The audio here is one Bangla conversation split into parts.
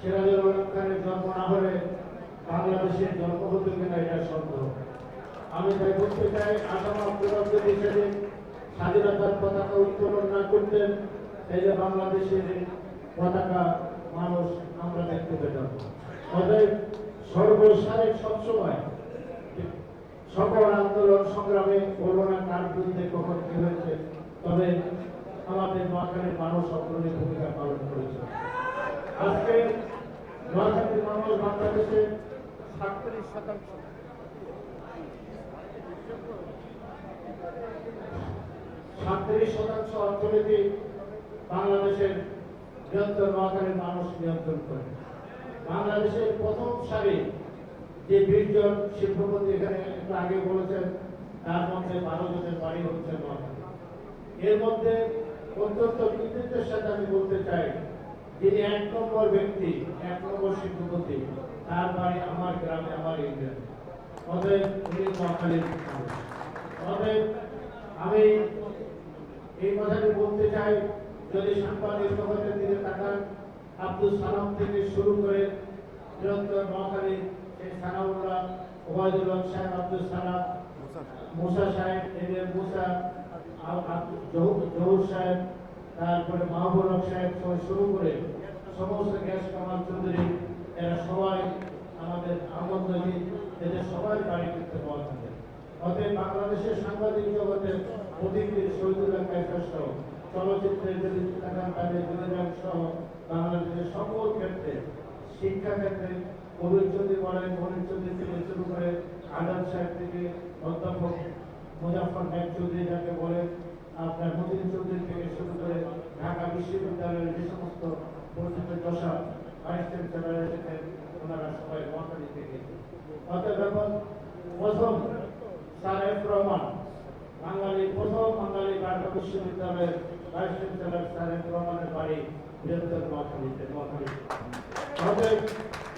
সিরাজুল খানের জন্ম না হলে বাংলাদেশের জন্ম হতো কিনা এটা সন্দেহ। আমি তাই বলতে চাই আসাম আব্দুল সেদিন স্বাধীনতার পতাকা উত্তোলন না করতেন তাহলে বাংলাদেশের পতাকা মানুষ আমরা দেখতে পেতাম। অতএব সর্বসারে সবসময় সকল আন্দোলন সংগ্রামে করোনা কার বিরুদ্ধে কখন কি হয়েছে, তবে আমাদের নোয়াখালীর মানুষ অগ্রণী ভূমিকা পালন করেছে। আজকে নোয়াখালীর মানুষ বাংলাদেশে সাতত্রিশ শতাংশ। সাতত্রিশ শতাংশ অর্থনীতি বাংলাদেশের নিয়ন্ত্রণ নোয়াখালীর মানুষ নিয়ন্ত্রণ করে। বাংলাদেশের প্রথম সারি যে বীরজন শিল্পপতি এখানে একটু আগে বলেছেন, তার মধ্যে বারো জনের বাড়ি হচ্ছে নোয়াখালী। এর মধ্যে অত্যন্ত কৃতিত্বের সাথে আমি বলতে চাই যিনি এক নম্বর ব্যক্তি, এক নম্বর শিল্পপতি তার বাড়ি আমার গ্রামে, আমার ইন্ডিয়াতে অতএব আমি এই কথাটি বলতে চাই, যদি সাংবাদিক জগতের দিকে তাকান, আব্দুল সালাম থেকে শুরু করে বৃহত্তর নোয়াখালী, সেই সানাউল্লাহ ওবায়দুল্লাহ সাহেব, আব্দুল সালাম, মুসা সাহেব এদের মুসা আব- জহু- জহুর সাহেব তারপরে মাহবুব হক সাহেব থেকে শুরু করে সমস্ত গ্যাস কামাল চৌধুরী, এরা সবাই আমাদের আহমদ নদী এদের সবাই বাড়ি করতে পাওয়া থাকে। অতএব বাংলাদেশের সাংবাদিক জগতের অধিকদের শহীদুল্লাহ কাইফার সহ চলচ্চিত্রের যদি তাকান তাদের বিনোদন সহ বাংলাদেশের সকল ক্ষেত্রে শিক্ষা ক্ষেত্রে কবির চৌধুরী বলেন মনির চৌধুরী থেকে শুরু করে আজাদ সাহেব থেকে অধ্যাপক মুজাফর নাইক চৌধুরী যাকে বলে আপনার মতিন চৌধুরী থেকে শুরু করে ঢাকা বিশ্ববিদ্যালয়ের যে সমস্ত পরিচিত দশা ভাইস চ্যান্সেলার এসেছেন ওনারা সবাই মহাকালী থেকে অতএব এখন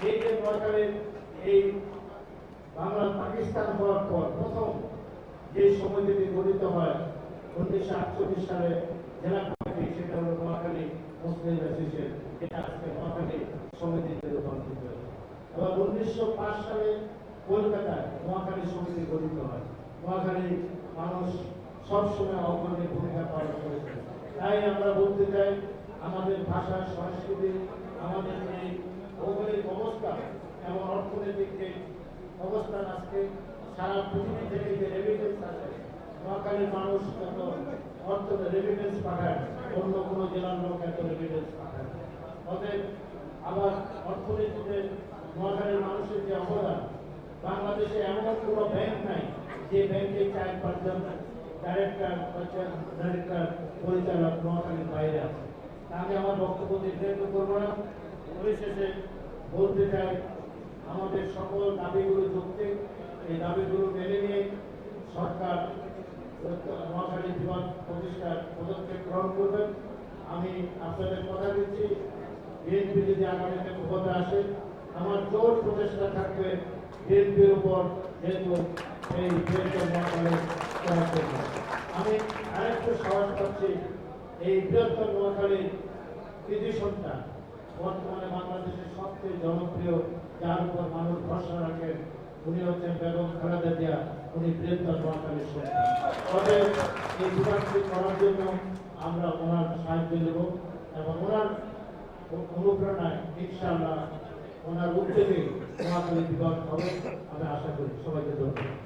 এই যে নোয়াখালীর এই বাংলা পাকিস্তান হওয়ার পর প্রথম যে সমিতিটি গঠিত হয়, উনিশশো আটচল্লিশ সালে জেলা কমিটি সেটা হলো নোয়াখালী মুসলিম অ্যাসোসিয়েশন যেটা আজকে নোয়াখালী সমিতিতে রূপান্তরিত হয়েছে এবার উনিশশো সালে কলকাতায় নোয়াখালী সমিতি গঠিত হয়। নোয়াখালী মানুষ সবসময় অগ্রণী ভূমিকা পালন করেছে তাই আমরা বলতে চাই, আমাদের ভাষা, সংস্কৃতি, আমাদের এই ভৌগোলিক অবস্থা এবং অর্থনৈতিক যে অবস্থান আজকে সারা পৃথিবী থেকে যে রেমিটেন্স আছে নোয়াখালীর মানুষ যত অর্থ রেমিটেন্স পাঠায়, অন্য কোনো জেলার লোক এত রেমিটেন্স পাঠায় না। অতএব আবার অর্থনীতিতে নোয়াখালীর মানুষের যে অবদান বাংলাদেশে এমন কোনো ব্যাংক নাই। যে ব্যাংকে চার পাঁচজন ডাইরেক্টর ডাইরেক্টর পরিচালক নোয়াখালীর বাইরে আছে। আমি আমার বক্তব্য দীর্ঘায়িত করব না। পরিশেষে বলতে চাই, আমাদের সকল দাবিগুলো যৌক্তিক এই দাবিগুলো মেনে নিয়ে সরকার নোয়াখালী বিমান প্রতিষ্ঠার পদক্ষেপ গ্রহণ করবেন। আমি আপনাদের কথা দিচ্ছি। বিএনপি যদি আগামীতে ক্ষমতা আসে, আমার জোর প্রচেষ্টা থাকবে বিএনপির উপর যেহেতু এই বৃহত্তর নোয়াখালী করা আমি আরেকটু সাহস পাচ্ছি এই বৃহত্তর নোয়াখালীর কৃতি সন্তান। বর্তমানে বাংলাদেশের সবচেয়ে জনপ্রিয়, যার উপর মানুষ ভরসা রাখেন, উনি হচ্ছেন বেগম খালেদা জিয়া। উনি বৃহত্তর নোয়াখালীর সন্তান। অতএব এই বিভাগটি করার জন্য আমরা ওনার সাহায্য নেব এবং ওনার অনুপ্রেরণায় ইনশাআল্লাহ ওনার উদ্যোগে মহাকালী দিবস হবে আমি আশা করি সবাইকে ধন্যবাদ।